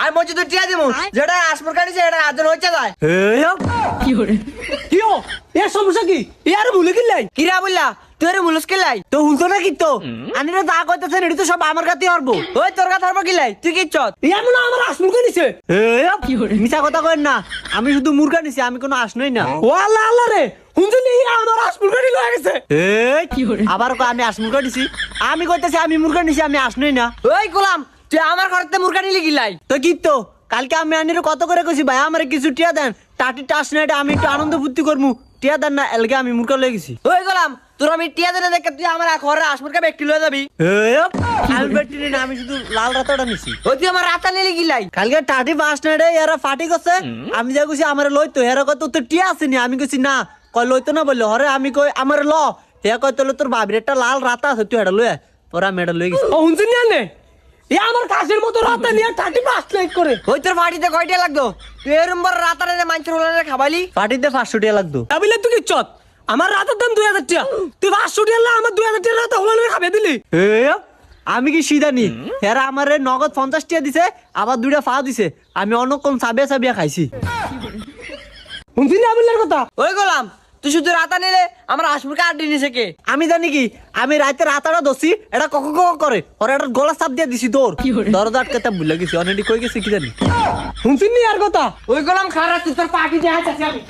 আমি বলছি তুই টিয়া দিব যেটা আসমর কাটিছে এটা আজন হচ্ছে যায় কিও এ সমস্যা কি? এ আর ভুলে গেলাই? কিরা বললা তুই রে মুলুস কিলাই তো হুলতো না কি তো? আনিরা যা কইতেছেন এটি তো সব আমার কাছে হরবো ওই তোর কথা ধরবো কিলাই তুই কি চত এ এমন আমার আসমুর কে নিছে মিছা কথা কইন না। আমি শুধু মুরগা নিছি আমি কোনো আসনই না। ও আল্লাহ আল্লাহ রে! হুনজলি আমার আসমুর কে লয়ে গেছে। এই আবার কয় আমি আসমুর দিছি আমি কইতেছি আমি মুরগা নিছি আমি আসনই না। ওই গোলাম! ঘরতে মুরগা নিলি কিলাই তো কি তো? কালকে আমি আনির কত করে কইছি ভাই? আমার কিছু টিয়া দেন। টাটি টাস না আমি একটু আনন্দ ফুর্তি করমু। টিয়া দেন না এলগে আমি মুরগা লয়ে গেছি। ওই গোলাম তোর আমি টিয়া দেনে দেখে তুই আমার ঘরে আসমরকে ব্যক্তি লয়ে যাবি। আমি বেটি না আমি শুধু লাল রাতাটা নিছি। ওই তুই আমার রাতা নিলি কিলাই কালকে টাটি বাস নেড়ে এরা ফাটি গেছে আমি যা কইছি আমার লইতো এরা কত তোর টিয়া আসেনি আমি কইছি না। কয় লইতো না বললে? হরে আমি কই আমার ল। হে কয় তোলে তোর বাবির একটা লাল রাতা আছে তুই এটা লয়ে পরে আমি এটা লই গেছি। ও না নে? এ আমার কাছের মতো রাতে নিয়ে থার্টি পাঁচ লাইট করে। ওই তোর বাড়িতে কয়টা লাগতো তুই এরম বড় রাতা নে মানুষের হলে খাবালি? পাঁচশো টিয়া লাগতো। তাবিলে তুই কি চত আমার রাতের দাম দুই হাজার টাকা। তুই পাঁচশো টাকা আমার দুই হাজার টাকা রাতে হলো খাবে দিলি। আমি কি সিধা নি এরা আমার নগদ পঞ্চাশ টিয়া দিছে আবার দুইটা ফা দিছে। আমি অনেকক্ষণ সাবিয়া সাবিয়া খাইছি। শুনছিস না কথা? ওই গোলাম তুই শুধু রাতা নিলে আমার আশমুখে আড্ডি নিছে কে? আমি জানি কি আমি রাতে রাতাটা দোষি এটা কক কক করে? ওর একটা গলা চাপ দিয়ে দিছি তোর। দরজা আটকাতে ভুলে গেছি অনেকটি কই গেছি কি জানি? শুনছিস নি আর কথা? ওই গলাম খারাপ তোর পার্টি দেখা যাচ্ছে আমি